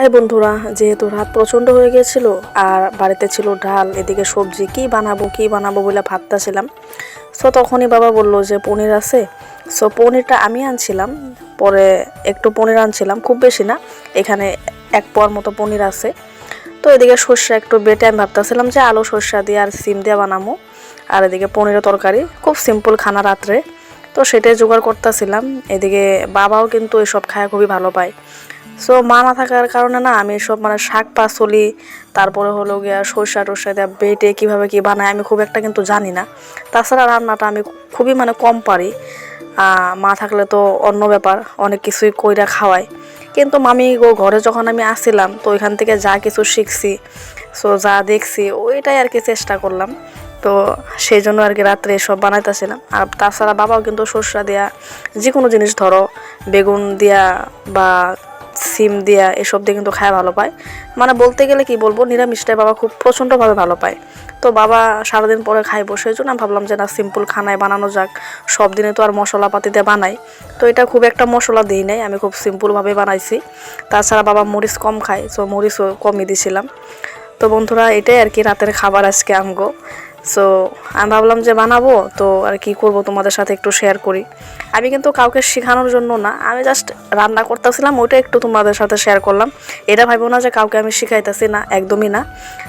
High বন্ধুরা, যেহেতু রাত প্রচণ্ড হয়ে গিয়েছিল আর বাড়িতে ছিল ডাল, এদিকে সবজি কি বানাবো কি বানাবো বলে ভাবতেছিলাম। সো তখনই বাবা বলল যে, পনির আছে। সো পনিরটা আমি আনছিলাম, পরে একটু পনির আনছিলাম, খুব বেশি না, এখানে এক পর মতো পনির আছে। তো এদিকে সর্ষা একটু বেটে আমি ভাবতেছিলাম যে, আলু, সর্ষা দিয়ে আর সিম দিয়ে বানাবো, আর এদিকে পনিরের তরকারি, খুব সিম্পল খানা রাত্রে। তো সেটাই জোগাড় করতেছিলাম। এদিকে বাবাও কিন্তু এসব খায় খুবই ভালো পায়। সো মা না থাকার কারণে না আমি সব মানে শাক পাচলি, তারপরে হলো গিয়া সর্ষা টর্ষা দেওয়া বেটে কীভাবে কী বানায় আমি খুব একটা কিন্তু জানি না। তাছাড়া রান্নাটা আমি খুবই মানে কম পারি। মা থাকলে তো অন্য ব্যাপার, অনেক কিছুই কইরা খাওয়াই কিন্তু মামি গো ঘরে যখন আমি আসছিলাম তো ওইখান থেকে যা কিছু শিখছি সো যা দেখছি, ওইটাই আর কি চেষ্টা করলাম। তো সেই জন্য আর কি রাত্রে এসব বানাইতেছিলাম। আর তাছাড়া বাবাও কিন্তু সর্ষা দেয়া যে কোনো জিনিস ধরো, বেগুন দিয়া বা সিম দিয়া এসব দিয়ে কিন্তু খায় ভালো পায়। মানে বলতে গেলে কি বলব, নিরামিষটাই বাবা খুব প্রচণ্ডভাবে ভালো পায়। তো বাবা সারাদিন পরে খাইবো, সেই জন্য আমি ভাবলাম যে না সিম্পল খানায় বানানো যাক। সব দিনে তো আর মশলাপাতি দিয়ে বানাই। তো এটা খুব একটা মশলা দিই নাই, আমি খুব সিম্পলভাবে বানাইছি। তাছাড়া বাবা মরিচ কম খায়, তো মরিচও কমই দিছিলাম। তো বন্ধুরা, এটাই আর কি রাতের খাবার আজকে আমগো। সো আমি ভাবলাম যে বানাবো, তো আর কি করব তোমাদের সাথে একটু শেয়ার করি। আমি কিন্তু কাউকে শেখানোর জন্য না, আমি জাস্ট রান্না করতেছিলাম, ওইটা একটু তোমাদের সাথে শেয়ার করলাম। এটা ভাবো না যে কাউকে আমি শিখাইতেছি না, একদমই না।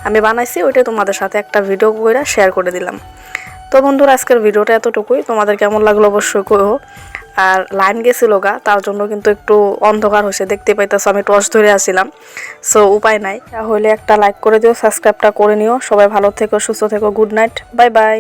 আমি বানাইছি, ওইটাই তোমাদের সাথে একটা ভিডিও করে শেয়ার করে দিলাম। তো বন্ধুরা, আজকের ভিডিওটা এতটুকুই। তোমাদের কেমন লাগল অবশ্যই কো আর লাইন গেছিল গা, তার জন্য কিন্তু একটু অন্ধকার হয়েছে, দেখতে পাইতেছো, আমি টর্চ ধরে আসছিলাম সো উপায় নাই। তাহলে একটা লাইক করে দিও সাবস্ক্রাইবটা করে নিও। সবাই ভালো থেকো, সুস্থ থেকো গুড নাইট বাই বাই